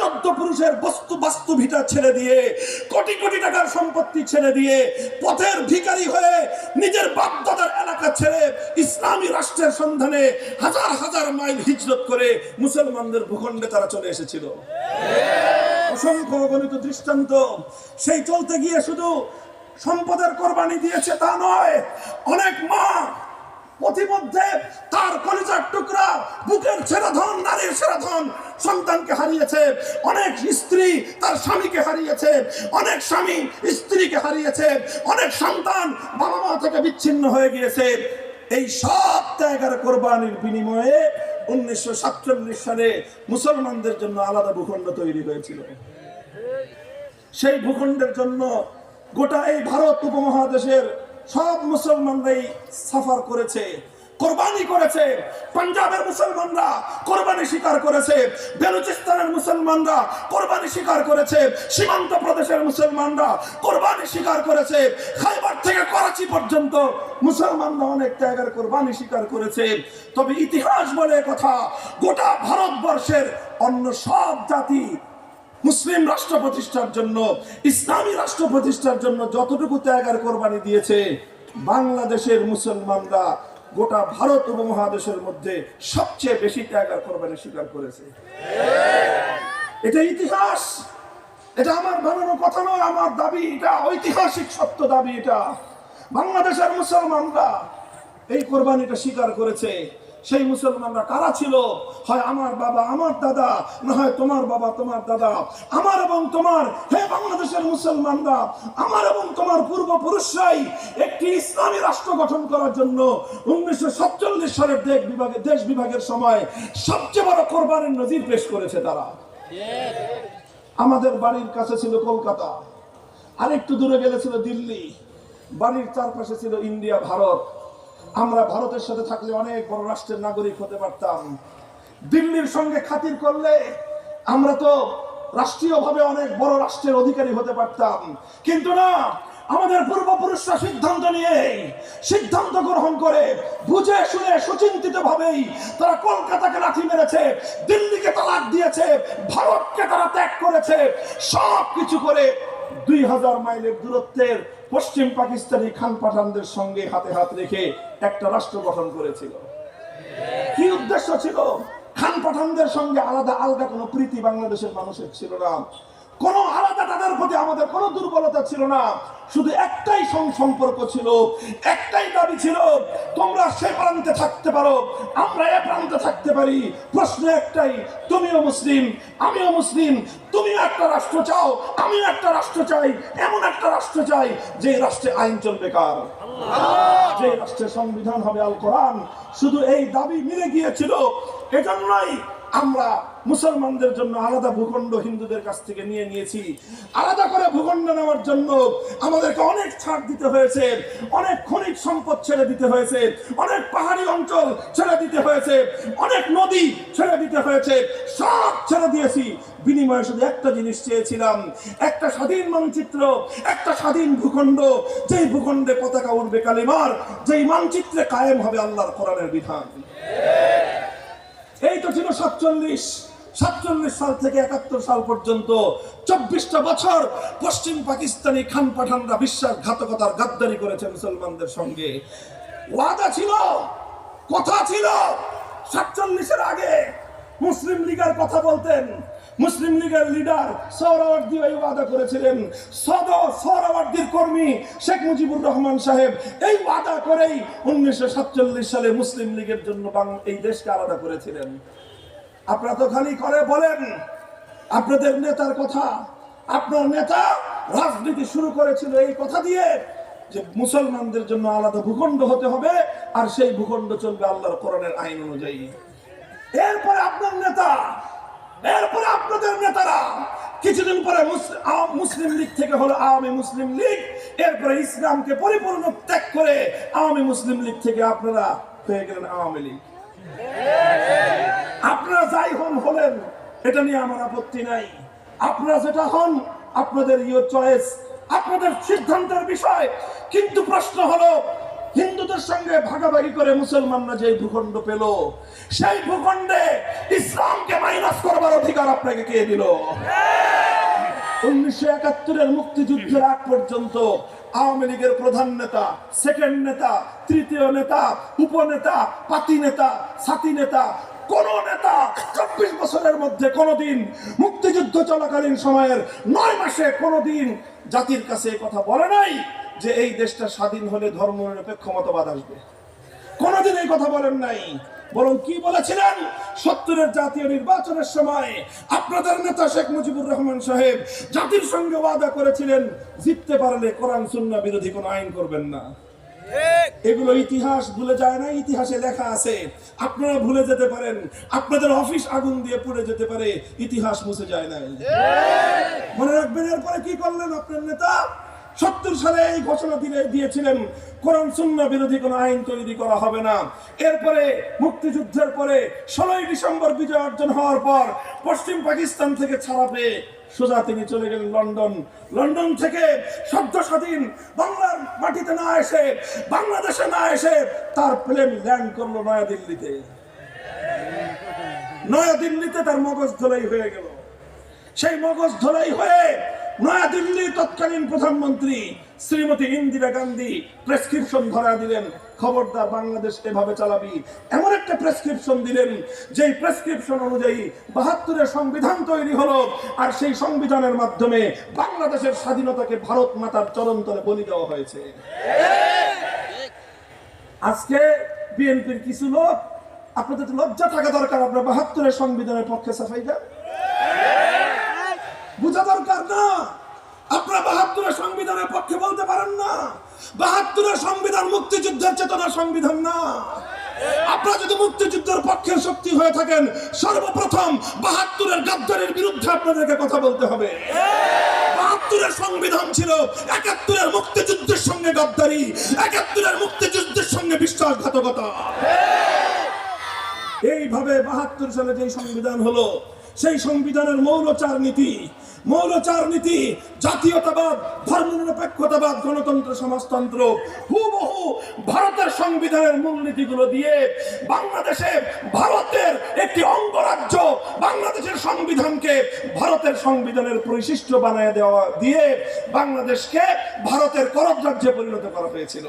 চোদ্দ পুরুষের বস্তু বাস্তু ভিটা ছেড়ে দিয়ে, কোটি কোটি টাকার সম্পত্তি ছেড়ে দিয়ে পথের ভিখারি হয়ে নিজের বাপদাদার এলাকা ছেড়ে ইসলামী রাষ্ট্রের সন্ধানে হাজার হাজার মাইল হিজরত করে মুসলমানদের ভূখণ্ডে তারা চলে এসেছিল। অসংখ্য অগণিত দৃষ্টান্ত। সেই চলতে গিয়ে শুধু সম্পদের কোরবানি দিয়েছে তা নয়, অনেক মা পথিমধ্যে তার কলিজার টুকরা, বুকের ছেড়া ধন নারীর ছেড়া ধন সন্তানকে হারিয়েছে। অনেক স্ত্রী তার স্বামীকে হারিয়েছে। অনেক স্বামী স্ত্রীকে হারিয়েছে। অনেক সন্তান বাবা মা থেকে বিচ্ছিন্ন হয়ে গিয়েছে। এই সব ত্যাগের কোরবানির বিনিময়ে উনিশশো সাতচল্লিশ সালে মুসলমানদের জন্য আলাদা ভূখণ্ড তৈরি হয়েছিল। সেই ভূখণ্ডের জন্য গোটা এই ভারত উপমহাদেশের সব মুসলমানরাই সাফার করেছে, কোরবানি করেছে, পাঞ্জাবের মুসলমানরা কোরবানি স্বীকার করেছে, বেলুচিস্তানের মুসলমানরা কোরবানি স্বীকার করেছে, সীমান্ত প্রদেশের মুসলমানরা কোরবানি স্বীকার করেছে, খাইবার থেকে করাচি পর্যন্ত মুসলমানরা অনেক ত্যাগের কোরবানি স্বীকার করেছে। তবে ইতিহাস বলে কথা, গোটা ভারতবর্ষের অন্য সব জাতি মুসলিম রাষ্ট্র প্রতিষ্ঠার জন্য, ইসলামী রাষ্ট্র প্রতিষ্ঠার জন্য যতটুকু ত্যাগ আর কোরবানি দিয়েছে, বাংলাদেশের মুসলমানরা গোটা ভারত উপমহাদেশের মধ্যে সবচেয়ে বেশি ত্যাগ আর কোরবানি স্বীকার করেছে। এটা ইতিহাস। এটা আমার বানানো কথা নয়, আমার দাবি। এটা ঐতিহাসিক সত্য দাবি এটা। বাংলাদেশের মুসলমানরা এই কোরবানিটা স্বীকার করেছে। সেই মুসলমানরা কারা ছিল? হয় আমার বাবা, আমার দাদা, না হয় তোমার বাবা, তোমার দাদা। আমার এবং তোমার, হে বাংলাদেশের মুসলমানরা, আমার এবং তোমার পূর্বপুরুষরাই একটি ইসলামী রাষ্ট্র গঠন করার জন্য উনিশশো সাতচল্লিশ সালের দেশ বিভাগে, দেশ বিভাগের সময় সবচেয়ে বড় কোরবানির নজির পেশ করেছে তারা। আমাদের বাড়ির কাছে ছিল কলকাতা আর একটু দূরে গেলে ছিল দিল্লি, বাড়ির চারপাশে ছিল ইন্ডিয়া, ভারত। আমরা ভারতের সাথে থাকলে অনেক বড় রাষ্ট্রের নাগরিক হতে পারতাম। দিল্লির সঙ্গে খাতির করলে আমরা তো রাষ্ট্রীয়ভাবে অনেক বড় রাষ্ট্রের অধিকারী হতে পারতাম। কিন্তু না, আমাদের পূর্বপুরুষরা সিদ্ধান্ত নিয়ে সিদ্ধান্ত গ্রহণ করে বুঝে শুনে সুচিন্তিত ভাবেই তারা কলকাতাকে লাঠি মেরেছে, দিল্লিকে তালাক দিয়েছে, ভারতকে তারা ত্যাগ করেছে সব কিছু করে দুই হাজার মাইলের দূরত্বের পশ্চিম পাকিস্তানি খান পাঠানদের সঙ্গে হাতে হাত রেখে একটা রাষ্ট্র গঠন করেছিল। কি উদ্দেশ্য ছিল? খান পাঠানদের সঙ্গে আলাদা আলাদা কোনো প্রীতি বাংলাদেশের মানুষের ছিল না। কোন আলাদা তাদের প্রতি আমাদের কোনো দুর্বলতা ছিল না। শুধু একটাই সম্পর্ক ছিল একটাই দাবি ছিল তোমরা সে প্রান্তে থাকতে পারো আমরা এ প্রান্তে থাকতে পারি। প্রশ্ন একটাই তুমিও মুসলিম আমিও মুসলিম তুমিও একটা রাষ্ট্র চাও আমিও একটা রাষ্ট্র চাই এমন একটা রাষ্ট্র চাই যে রাষ্ট্রে আইন চলবে কার? যে রাষ্ট্রের সংবিধান হবে আল কোরআন। শুধু এই দাবি মিলে গিয়েছিল এজন্যই আমরা মুসলমানদের জন্য আলাদা ভূখণ্ড হিন্দুদের কাছ থেকে নিয়ে নিয়েছি। আলাদা করে ভূখণ্ড নেওয়ার জন্য আমাদেরকে অনেক ছাড় দিতে হয়েছে, অনেক খনিজ সম্পদ ছেড়ে দিতে হয়েছে, অনেক পাহাড়ি অঞ্চল ছেড়ে দিতে হয়েছে, অনেক নদী ছেড়ে দিতে হয়েছে, সব ছেড়ে দিয়েছি। বিনিময়ে শুধু একটা জিনিস চেয়েছিলাম, একটা স্বাধীন মানচিত্র, একটা স্বাধীন ভূখণ্ড, যেই ভূখণ্ডে পতাকা উঠবে কালিমার, যেই মানচিত্রে কায়েম হবে আল্লাহর কোরআনের বিধান। এই তো ছিল সাতচল্লিশ। সাতচল্লিশ সাল থেকে একাত্তর সাল পর্যন্ত চব্বিশটা বছর পশ্চিম পাকিস্তানি খান পাঠানরা বিশ্বাসঘাতকতার গাদ্দারি করেছে মুসলমানদের সঙ্গে। ওয়াদা ছিল, কথা ছিল। সাতচল্লিশের আগে মুসলিম লীগের কথা বলতেন। মুসলিম লীগের লিডার সৌরাওয়ার্দী এই ওয়াদা করেছিলেন। সদ সৌরাওয়ার্দীর কর্মী শেখ মুজিবুর রহমান সাহেব এই ওয়াদা করেই উনিশশো সাতচল্লিশ সালে মুসলিম লীগের জন্য এই দেশকে আলাদা করেছিলেন। আপনারা তো খালি করে বলেন, আপনাদের নেতার কথা। আপনার নেতা রাজনীতি শুরু করেছিল এই কথা দিয়ে যে মুসলমানদের জন্য আলাদা ভূখণ্ড হতে হবে, আর সেই ভূখণ্ড চলবে আল্লাহর কোরআনের আইন অনুযায়ী। এরপরে আপনার নেতা এরপরে আপনাদের নেতারা কিছুদিন পরে মুসলিম লীগ থেকে হলো আওয়ামী মুসলিম লীগ। এরপরে ইসলামকে পরিপূর্ণ ত্যাগ করে আওয়ামী মুসলিম লীগ থেকে আপনারা হয়ে গেলেন আওয়ামী লীগ। আপনারা যাই হন হলেন, এটা নিয়ে আমার আপত্তি নাই। আপনারা যেটা হন, আপনাদের ইউর চয়েস আপনাদের সিদ্ধান্তের বিষয়। কিন্তু প্রশ্ন হলো হিন্দুদের সঙ্গে ভাগাভাগি করে মুসলমানরা যে ভূখণ্ড পেল, সেই ভূখণ্ডে ইসলামকে মাইনাস করবার অধিকার আপনাকে কে দিল? উনিশশো একাত্তরের মুক্তিযুদ্ধের আগ পর্যন্ত আওয়ামী লীগের প্রধান নেতা সেকেন্ড নেতা, তৃতীয় নেতা, উপনেতা, পাতি নেতা সাথী নেতা, কোন নেতা চব্বিশ বছরের মধ্যে কোনোদিন মুক্তিযুদ্ধ চলাকালীন সময়ের নয় মাসে কোনোদিন জাতির কাছে কথা বলে নাই। যে এই দেশটা স্বাধীন হলে ধর্ম নিরপেক্ষ মতবাদ আসবে। কোনদিন এই কথা বলেন নাই। বরং কি বলেছিলেন? সত্তরের জাতীয় নির্বাচনের সময় আপনাদের নেতা শেখ মুজিবুর রহমান সাহেব জাতির সঙ্গে ওয়াদা করেছিলেন, জিততে পারলে কোরআন, সুন্না বিরোধী কোনো আইন করবেন না। এগুলো ইতিহাস ভুলে যায় না ইতিহাসে লেখা আছে। আপনারা ভুলে যেতে পারেন, আপনাদের অফিস আগুন দিয়ে পুড়ে যেতে পারে, ইতিহাস মুছে যায় না মনে রাখবেন, এরপরে কি করলেন আপনার নেতা? সত্তর সালে এই ঘোষণা দিয়ে দিয়েছিলেন, কোরআন শূন্য বিরোধী কোনো আইন তৈরি করা হবে না। এরপরে, মুক্তিযুদ্ধের পরে, ষোলোই ডিসেম্বর বিজয় অর্জন হওয়ার পর, পশ্চিম পাকিস্তান থেকে ছাড়া পেয়ে সোজা তিনি চলে গেলেন লন্ডন। লন্ডন থেকে সদ্য স্বাধীন বাংলার মাটিতে না এসে, বাংলাদেশে না এসে তার প্লেন ল্যান্ড করল নয়াদিল্লিতে। নয়াদিল্লিতে তার মগজ ধলাই হয়ে গেল। সেই মগজ ধলাই হয়ে নয়াদিল্লির তৎকালীন প্রধানমন্ত্রী শ্রীমতী ইন্দিরা গান্ধী প্রেসক্রিপশন ধরা দিলেন, খবরদার বাংলাদেশ এভাবে চালাবি। এমন একটা প্রেসক্রিপশন দিলেন, যেই প্রেসক্রিপশন অনুযায়ী বাহাত্তরের সংবিধান তৈরি হলো, আর সেই সংবিধানের মাধ্যমে বাংলাদেশের স্বাধীনতাকে ভারত মাতার চরণতলে বলি দেওয়া হয়েছে। আজকে বিএনপির কিছু লোক, আপনাদের লজ্জা থাকা দরকার, আপনার বাহাত্তরের সংবিধানের পক্ষে সাফাই দেন। বোঝা দরকার না। আপনারা বাহাত্তরের সংবিধানের পক্ষে বলতে পারেন না। বাহাত্তরের সংবিধান মুক্তিযুদ্ধের চেতনার সংবিধান না। আপনারা যদি মুক্তিযুদ্ধের পক্ষে শক্তি হয়ে থাকেন, সর্বপ্রথম বাহাত্তরের গাদ্দারের বিরুদ্ধে আপনাদেরকে কথা বলতে হবে। বাহাত্তরের সংবিধান ছিল একাত্তরের মুক্তিযুদ্ধের সঙ্গে গাদ্দারি, একাত্তরের মুক্তিযুদ্ধের সঙ্গে বিশ্বাসঘাতকতা। এইভাবে বাহাত্তর সালে যে সংবিধান হলো সেই সংবিধানের মৌলচার নীতি মৌলচার নীতি, জাতীয়তাবাদ, ধর্মনিরপেক্ষতাবাদ, গণতন্ত্র, সমাজতন্ত্র, হুবহু ভারতের সংবিধানের মূলনীতিগুলো দিয়ে বাংলাদেশে ভারতের একটি অঙ্গরাজ্য, বাংলাদেশের সংবিধানকে ভারতের সংবিধানের পরিশিষ্ট বানায় দেওয়া, দিয়ে বাংলাদেশকে ভারতের করদ রাজ্যে পরিণত করা হয়েছিল।